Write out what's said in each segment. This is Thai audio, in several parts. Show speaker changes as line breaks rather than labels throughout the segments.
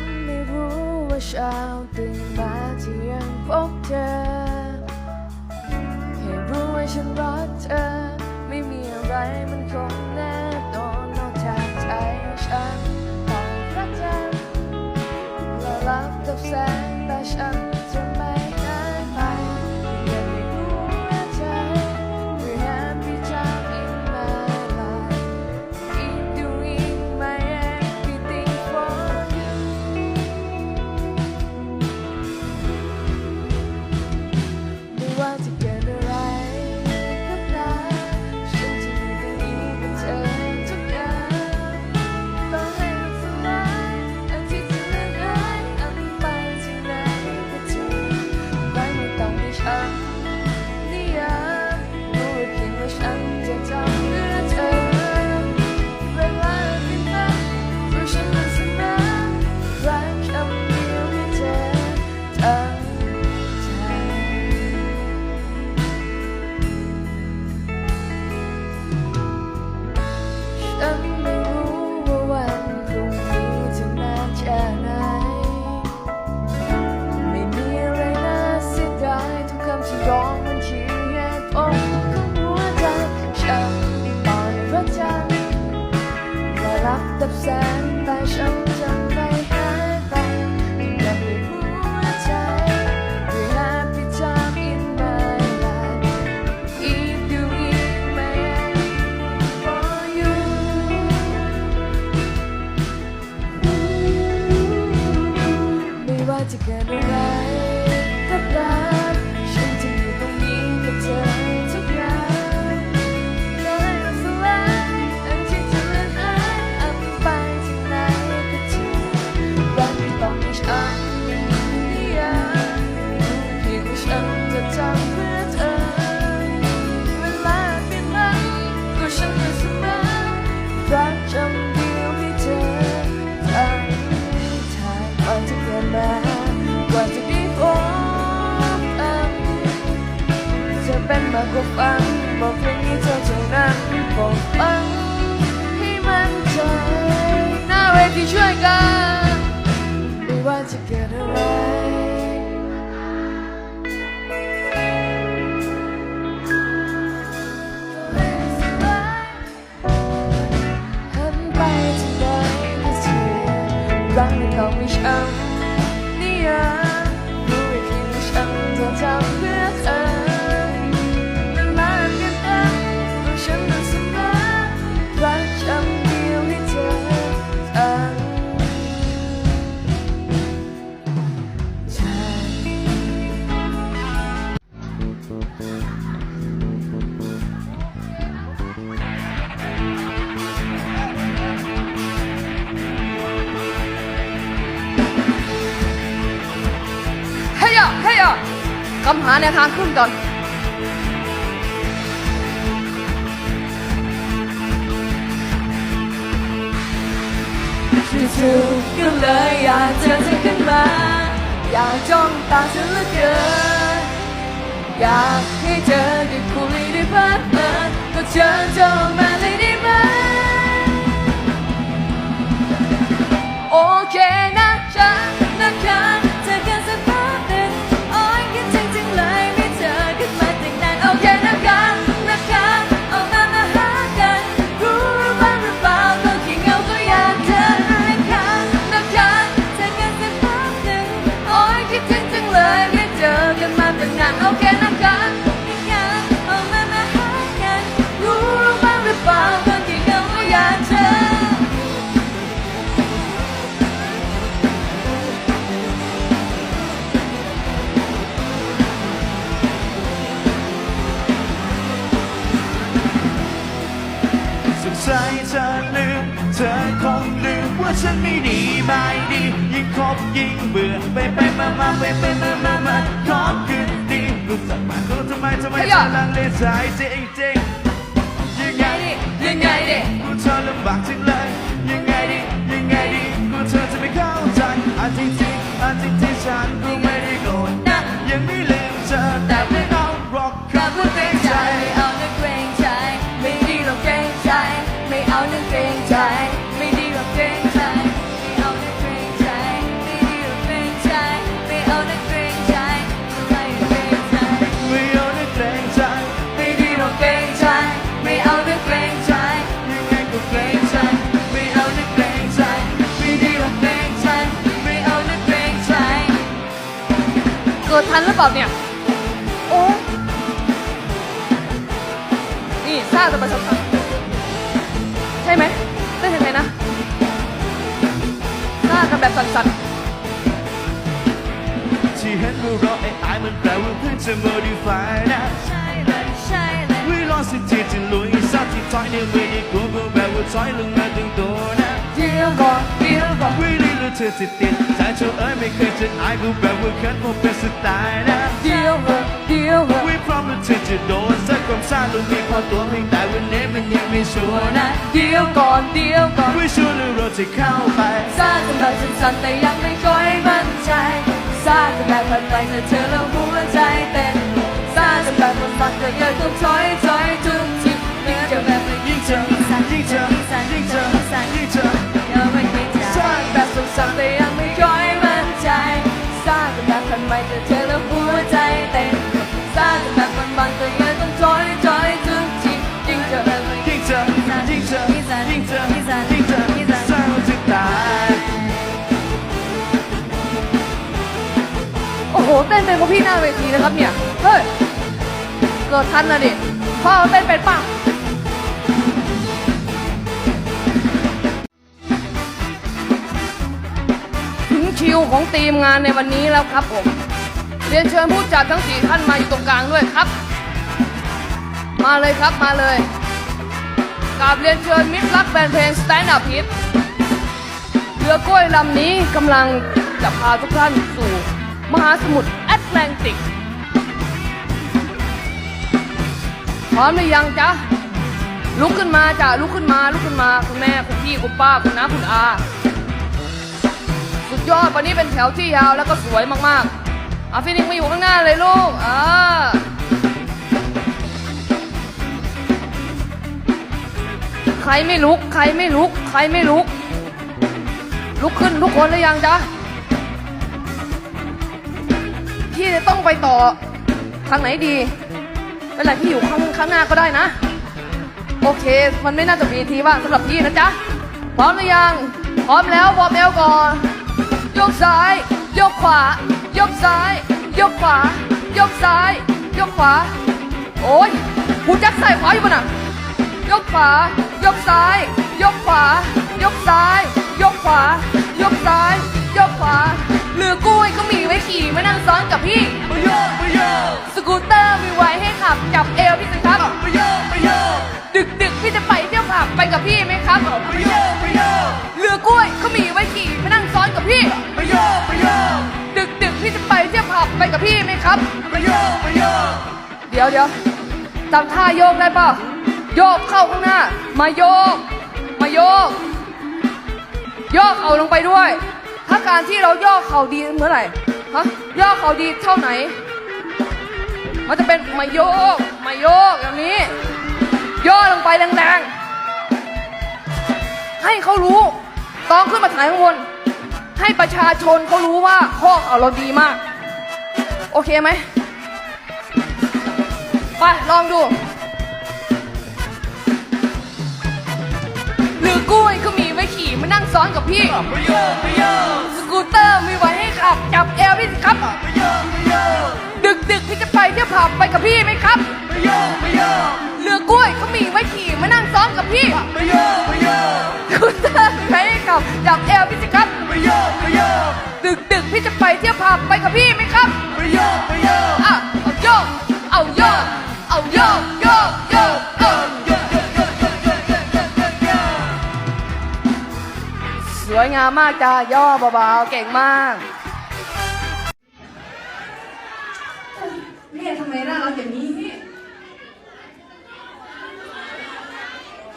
นไม่รู้ว่าเช้าตื่นมาที่ยังพบเธอแค่รู้ว่าฉันรักเธอ ไม่มีอะไรมันคงแน่นอนนอกจากใจฉันต้องรักเธอและรับกับแสงตาฉัน together. นวทางขึ้นก่อนจู่ๆก็เลยอยากเจอเธอขึ้นมา อยากจ้องตาเธอเหลือเกิน อยากให้เธอได้คุยได้เพลิดเพลินก็เชิญเธอมาเลยได้ไหมโอเคนะ เธ
อลืม เธอคงลืมว่าฉันไม่ดีไม่ดี ยิ่งคบยิ่งเบื่อไปไปมามาไปไปมามามาขอคืนดีรู้สักมาเขาทำไมทำไม
เฮ้ย
เธ
อะ
อลังเลใจจริงจริงยังไง
ยังไงดิ
กูเธอลำบากจังเลยยังไงดียังไงดีกูเธอจะไม่เข้าใจอันจริงจริงอันจริงจริงฉันกูไม่ อเป
ล่าเนี่ย โอ้นี่ซ่าจะมาสัมผัสใช่ไหมเต้นยังไงนะซ่ากันแบบสั่น
ที่เห็นว่าเราไอ้อายมันแปลว่าเพื่อจะ modify นะ
ๆใช่เลยใช่เลย
We lost it ที่จะลุย สักที่ถอยเนี่ยไม่ได้กลัวก็แบบว่าถอยลงมาถึงตัวนะ
เดียวก่อนเดียวก่อน
We really รู้เธอติติดใจเธอเอ้ยไม่เคยจะอายกูแบบว่าเขินเพราะเป็นสไตล์นะ
เดียวเหอะเดียวเหอะ
We พร้อมรู้เธอจะโดนสักความซ่าลงมีพอตัวเพียงแต่วันนี้มันยังไม่ชัวร์นะ
เดียวก่อนเดียวก่อน
We ชัวร์เลยเราจะเข้าไป
ซากันแบบสั่นๆแต่ยังไม่ค่อยมั่นใจซากันแบบผ่านไปแต่เธอแล้วหัวใจเต้นซากันแบบมันๆแต่ยังต้องถอยถอ ต้นเป็นพวกพี่หน้าเวทีนะครับเนี่ย เฮ้ย เกิดทันนะดิ พ่อเต้นเป็นป่ะถึงคิวของทีมงานในวันนี้แล้วครับผม เรียนเชิญผู้จัดทั้งสี่ท่านมาอยู่ตรงกลางด้วยครับ มาเลยครับมาเลยกราบเรียนเชิญมิตรรักแฟนเพลง Stand Up Hit เรือกล้วยลำนี้กำลังจะพาทุกท่านสู่ มหาสมุทร แลนติก พร้อมหรือยังจ๊ะ ลุกขึ้นมาจ้ะลุกขึ้นมา ลุกขึ้นมา คุณแม่ คุณพี่ คุณป้า คุณน้า คุณอา สุดยอด วันนี้เป็นแถวที่ยาวแล้วก็สวยมากๆอาฟินิกมาอยู่ข้างหน้าเลยลูก อ่าใครไม่ลุก ใครไม่ลุก ใครไม่ลุก ลุกขึ้นทุกคนหรือยังจ๊ะ พี่จะต้องไปต่อทางไหนดีเป็นไรพี่อยู่ข้างข้างหน้าก็ได้นะ โอเค มันไม่น่าจะมีทีว่างสำหรับพี่นะจ๊ะ พร้อมหรือยัง พร้อมแล้ววอร์มเอวก่อน ยกซ้าย ยกขวา ยกซ้าย ยกขวา ยกซ้าย ยกขวา โอ้ยกูจักใส่ขวาอยู่ปะน่ะยกขวา ยกซ้าย ยกขวา ยกซ้าย ยกขวา ยกซ้าย ยกขวา เรือกุ้ยก็มีไว้ขี่มานั่งซ้อนกับพี่
มาโยกมาโยก
สกูตเตอร์มีไว้ให้ขับจับเอวพี่สิครับ
มาโยกมาโยก
ดึกดึกพี่จะไปเที่ยวผับไปกับพี่ไหมครับ
มาโยกมาโยก
เรือกล้วยเขามีไว้ขี่มานั่งซ้อนกับพี่
มาโยกมาโยก
ดึกดึกพี่จะไปเที่ยวผับไปกับพี่ไหมครับ
มาโยกมาโยก
เดี๋ยวเดี๋ยวจำท่าโยกได้ป่ะโยกเข้าข้างหน้า มาโยก มาโยก โยกเข่าลงไปด้วย ถ้าการที่เราย่อเข่าดีเมื่อไหร่ฮะย่อเข่าดีเท่าไหน มันจะเป็นมาโยกมาโยกอย่างนี้ ย่อลงไปแรงๆ ให้เขารู้ต้องขึ้นมาถ่ายข้างบน ให้ประชาชนเขารู้ว่าข้อเข่าเราดีมาก โอเคไหมไปลองดู หรือกล้วยก็มีไว้ขี่มานั่งซ้อนกับพี่
มาโยกมาโยก
สกูตเตอร์มีไว้ให้ขับ จับเอวพี่สิครับ
มาโยกมาโยก
ดึกดึกๆพี่จะไปเที่ยวผับไปกับพี่ไหมครับ
มาโยกมาโยก
เรือกล้วยเขามีไว้ขี่มานั่งซ้อนกับพี่
มาโยกมาโยก
สกูตเตอร์มีไว้ให้ขับจับเอวพี่สิครับ
มาโยกมาโยก
ดึกดึกๆพี่จะไปเที่ยวผับไปกับพี่ไหมครับ สวยงามมากจ้าย่อเบาๆเก่งมาก เนี่ยทำไมหน้าเราอย่างนี้พี่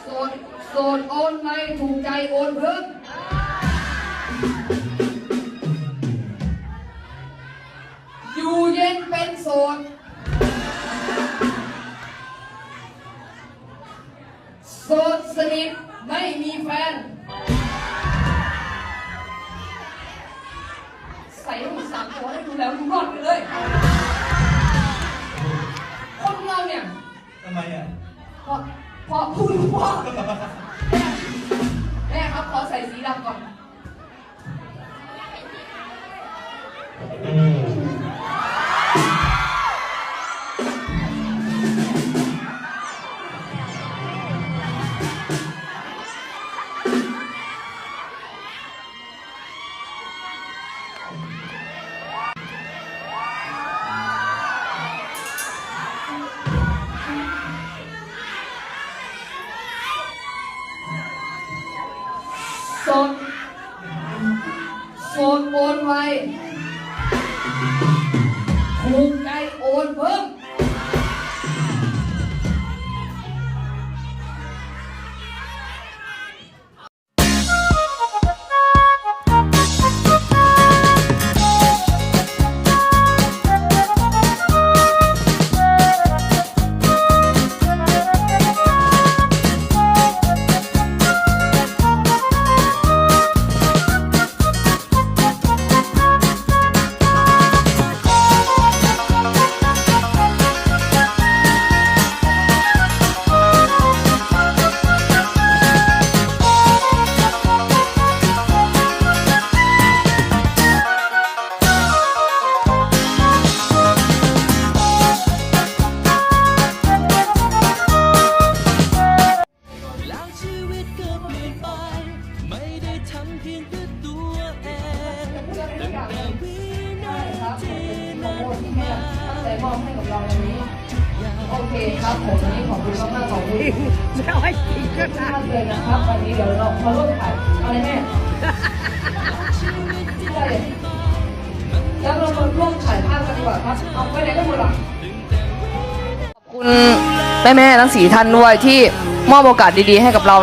โสดโสดโอนไวถูกใจโอนเพิ่มอยู่เย็นเป็นโสด โสดสนิทไม่มีแฟน ลูกสามตัวให้ดูแล้วดูรอดไปเลย คนเราเนี่ย
ทำไมอะ
พอพอพูดพ่อแม่แม่ครับขอใส่สีดำก่อน โอนไวถูกใจโอนเพิ่ม ขอบคุณแม่แม่ๆทั้งสี่ท่านด้วยที่มอบโอกาสดีๆให้กับเรา